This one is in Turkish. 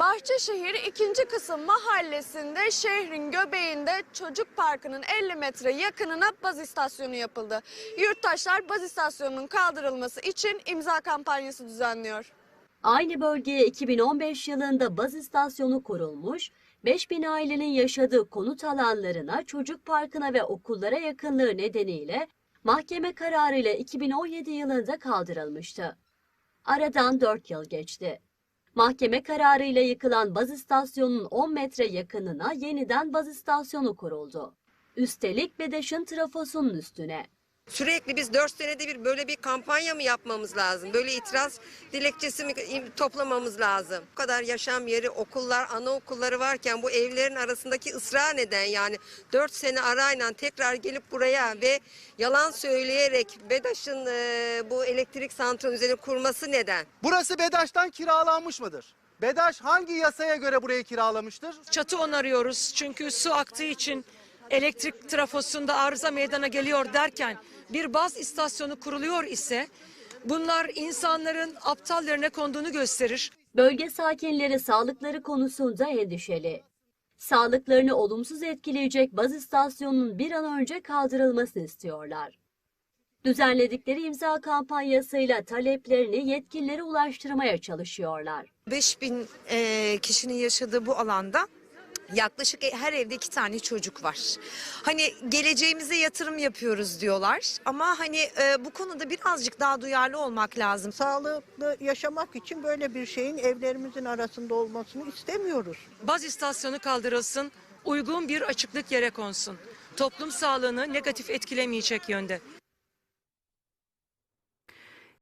Bahçeşehir 2. kısım mahallesinde şehrin göbeğinde çocuk parkının 50 metre yakınına baz istasyonu yapıldı. Yurttaşlar baz istasyonunun kaldırılması için imza kampanyası düzenliyor. Aynı bölgeye 2015 yılında baz istasyonu kurulmuş, 5000 ailenin yaşadığı konut alanlarına, çocuk parkına ve okullara yakınlığı nedeniyle mahkeme kararıyla 2017 yılında kaldırılmıştı. Aradan 4 yıl geçti. Mahkeme kararıyla yıkılan baz istasyonunun 10 metre yakınına yeniden baz istasyonu kuruldu. Üstelik BEDAŞ'ın trafosunun üstüne. Sürekli biz 4 senede bir böyle bir kampanya mı yapmamız lazım? Böyle itiraz dilekçesi mi toplamamız lazım? Bu kadar yaşam yeri, okullar, anaokulları varken bu evlerin arasındaki ısrar neden? Yani 4 sene arayla tekrar gelip buraya ve yalan söyleyerek BEDAŞ'ın e, bu elektrik santrali üzerine kurması neden? Burası BEDAŞ'tan kiralanmış mıdır? BEDAŞ hangi yasaya göre burayı kiralamıştır? Çatı onarıyoruz çünkü su aktığı için elektrik trafosunda arıza meydana geliyor derken bir baz istasyonu kuruluyor ise bunlar insanların aptallarına konduğunu gösterir. Bölge sakinleri sağlıkları konusunda endişeli. Sağlıklarını olumsuz etkileyecek baz istasyonunun bir an önce kaldırılmasını istiyorlar. Düzenledikleri imza kampanyasıyla taleplerini yetkililere ulaştırmaya çalışıyorlar. 5000 eee, kişinin yaşadığı bu alanda yaklaşık her evde iki tane çocuk var. Hani geleceğimize yatırım yapıyoruz diyorlar ama hani eee, bu konuda birazcık daha duyarlı olmak lazım. Sağlıklı yaşamak için böyle bir şeyin evlerimizin arasında olmasını istemiyoruz. Baz istasyonu kaldırılsın, uygun bir açıklık yere konsun. Toplum sağlığını negatif etkilemeyecek yönde.